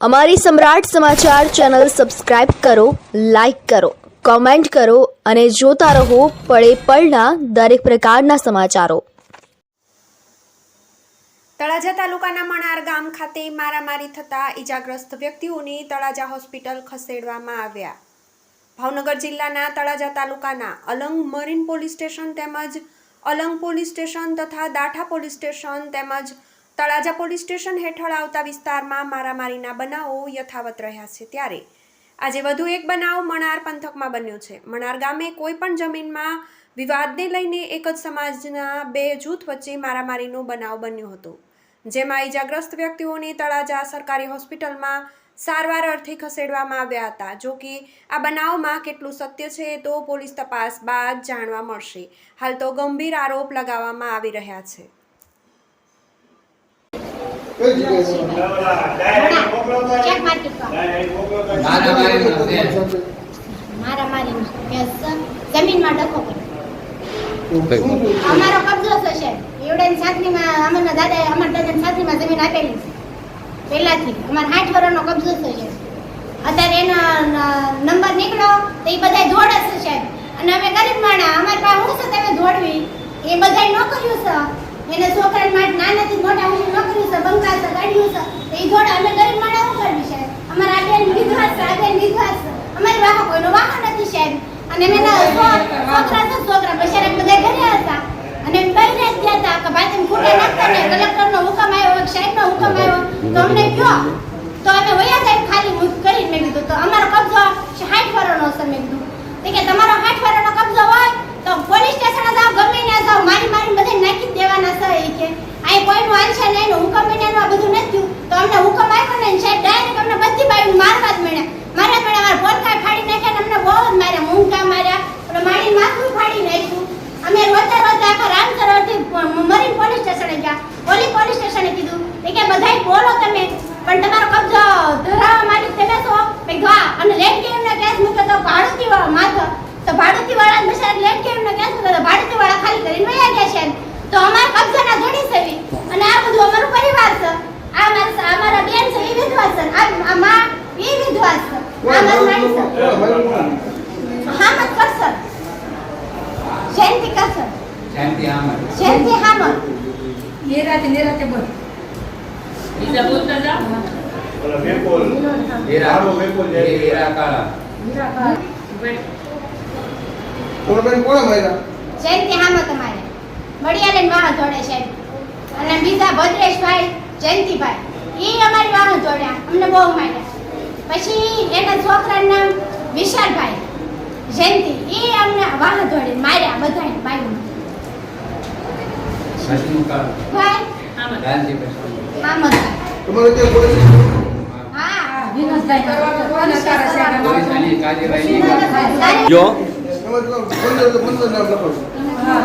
અમારી Samrat Samachar channel subscribe કરો, like કરો, કોમેન્ટ કરો અને જોતા રહો પળે પળના દરેક પ્રકારના સમાચારો. તળાજા તાલુકાના મણાર ગામ ખાતે મારામારી થતા ઈજાગ્રસ્ત વ્યક્તિઓને તળાજા હોસ્પિટલ ખસેડવામાં આવ્યા. ભાવનગર જિલ્લાના તળાજા તાલુકાના અલંગ મરીન પોલીસ સ્ટેશન તેમજ અલંગ પોલીસ સ્ટેશન તથા દાઠા પોલીસ સ્ટેશન તેમજ તળાજા પોલીસ સ્ટેશન હેઠળ આવતા વિસ્તારમાં મારામારીના બનાવો યથાવત રહ્યા છે ત્યારે આજે વધુ એક બનાવ મણાર પંથકમાં બન્યો છે. મણાર ગામે કોઈ પણ જમીનમાં વિવાદને લઈને એક જ સમાજના બે જૂથ વચ્ચે મારામારીનો બનાવ બન્યો હતો, જેમાં ઈજાગ્રસ્ત વ્યક્તિઓને તળાજા સરકારી હોસ્પિટલમાં સારવાર અર્થે ખસેડવામાં આવ્યા હતા. જો કે આ બનાવમાં કેટલું સત્ય છે તો પોલીસ તપાસ બાદ જાણવા મળશે. હાલ તો ગંભીર આરોપ લગાવવામાં આવી રહ્યા છે. કઈ જમીન આપેલી છે. પહેલાથી. અમારા આઠ વર્ષનો કબજો છે. અત્યારે એનો નંબર નીકળ્યો તો એ બધા દોડે છે અને અમે ગરીબ માણા અમારી પાસે હું છે તમે દોડવી. એ બધાય ન કર્યું છે. એને છોકરા માટે નાનાથી મોટા સુધી નોકરી છે બંકા છે, ગાડીઓ છે. એ દોડે અમે ગરીબ માણસ શું કરવી છે. અમારા આગળ વિધવા છે આ બેન વિધવા છે. અમારી વાહ કોઈનો વાહ નથી સાહેબ. અને મેં છોકરા તો છોકરા. બચારા બધા ઘરે હતા. અને બહેરે જ ગયા હતા કે ભાઈ તમે ખોટા નાખતા ને. કલેક્ટરનો હુકમ આવ્યો, સાહેબનો હુકમ આવ્યો. તો અમને કયો તો અમે વયા સાહેબ ખાલી મુખ કરી મેં કીધું તો અમારો કબજો સાઠ વર્ષનો છે મેં કીધું તો કે તમારો સાઠ વર્ષનો કબજો હોય તો પોલીસ સ્ટેશન જાઓ ગમે ત્યાં જાઓ મારી મારી બધે નાખી જ દેવાના છે એ કે અહીં કોઈનું આંશે નહીં એનું હુકમ વિનાનું આ બધું નથી થયું તો અમને હુકમ આવ્યો ને સાહેબ ડાયરેક્ટ અમને બધી બાયું મારવા જ મળ્યા મારવા જ મળ્યા મારા પોલકા ફાડી નાખ્યા ને અમને બહુ જ માર્યા મૂંગા માર્યા એટલે મારી માથું ફાડી નાખ્યું અમે રોતા રોતા આખા રામ સરોવરથી મરીન પોલીસ સ્ટેશને ગયા ઓલી પોલીસ સ્ટેશને કીધું એ કે બધાય બોલો તમે પણ તમારો કબજો ધરાવવા માટે તમે છો મેં ગા અને લેટ ગેમનો કેસ મૂક્યો તો ભાડુતી વાળો માથો તો વાળા બિચારા લેટ ગેમનો કેસ મૂક્યો તો ભાડુતી વાળા ખાલી કરીને વયા ગયા છે તો અમારા કબજાના જોડી સેવી અને આ બધું અમારું પરિવાર છે. આ મારા અમારા બેન છે એ વિધવા છે. આ આ માં એ વિધવા છે. આ મારી નાની છે. હામદ કરસર. જયંતિ કરસર. શાંતિ આમર જયંતિ હામદ. નિરાતે નિરાતે બોલ. ઓલા મેપોલ હીરા. મારો મેપોલ જય હીરા કાળા. તમારા બેન કોણે માર્યા? જયંતિ હામદ તમારે. મડિયાલે વાહ જોડે છે. અને બીજા ભદ્રેશભાઈ જયંતિભાઈ એ અમારી વાહ જોડ્યા અમને બહુ માર્યા. પછી એના છોકરાનું નામ વિશાલભાઈ. જયંતિ એ અમને વાહ જોડે માર્યા બધાને બાયું તમારે ત્યાં પોલીસ હા